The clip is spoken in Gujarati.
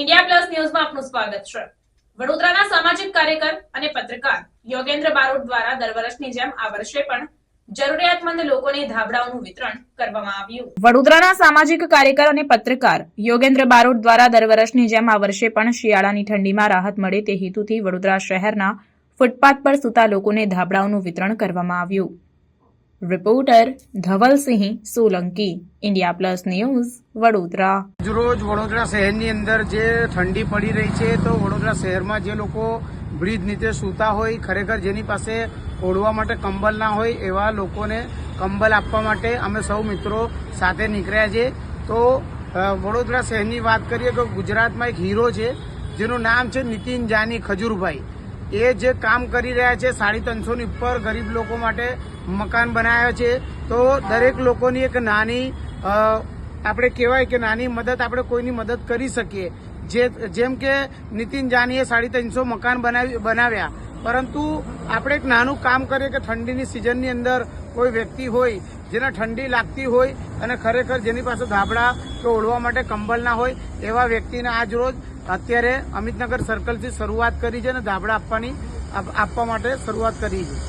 ઇન્ડિયા પ્લસ ન્યૂઝમાં આપનું સ્વાગત છે. વડોદરાના સામાજિક કાર્યકર અને પત્રકાર યોગેન્દ્ર બારોટ દ્વારા દર વર્ષની જેમ આ વર્ષે પણ જરૂરિયાતમંદ લોકોને ધાબળાઓનું વિતરણ કરવામાં આવ્યું. વડોદરાના સામાજિક કાર્યકર અને પત્રકાર યોગેન્દ્ર બારોટ દ્વારા દર વર્ષની જેમ આ વર્ષે પણ શિયાળાની ઠંડીમાં રાહત મળે તે હેતુથી વડોદરા શહેરના ફૂટપાથ પર સૂતા લોકોને ધાબળાઓનું વિતરણ કરવામાં આવ્યું. Reporter Dhavalsinh Solanki, India plus news, Vadodara. રોજ વડોદરા શહેરની અંદર જે ઠંડી પડી રહી છે, તો વડોદરા શહેરમાં જે લોકો બ્રિજ નીચે સૂતા હોય, ખરેખર જેની પાસે ઓઢવા માટે કંબલ ના હોય, એવા લોકોને કંબલ આપવા માટે અમે સૌ મિત્રો સાથે નીકળ્યા છે. તો વડોદરા શહેરની વાત કરીએ તો ગુજરાતમાં એક હીરો છે, જેનું નામ છે નીતિન જાની ખજૂરભાઈ. એ જે કામ કરી રહ્યા છે સાડી ત્રણસોની ઉપર ગરીબ લોકો માટે મકાન બનાવ્યા છે, તો દરેક લોકોની એક નાની આપણે કહેવાય કે નાની મદદ આપણે કોઈની મદદ કરી શકીએ. જે, જેમ કે નીતિન જાનીએ સાડી ત્રણસો મકાન બનાવી, બનાવ્યા. પરંતુ આપણે એક નાનું કામ કરીએ કે ઠંડીની સિઝનની અંદર કોઈ વ્યક્તિ હોય, જેને ઠંડી લાગતી હોય અને ખરેખર જેની પાસે ધાબળા કે ઓઢવા માટે કંબલ ના હોય, એવા વ્યક્તિને આજ રોજ અત્યારે અમિતનગર સર્કલથી શરૂઆત કરી છે અને ધાબળા આપવાની આપ- આપવા માટે શરૂઆત કરી છે.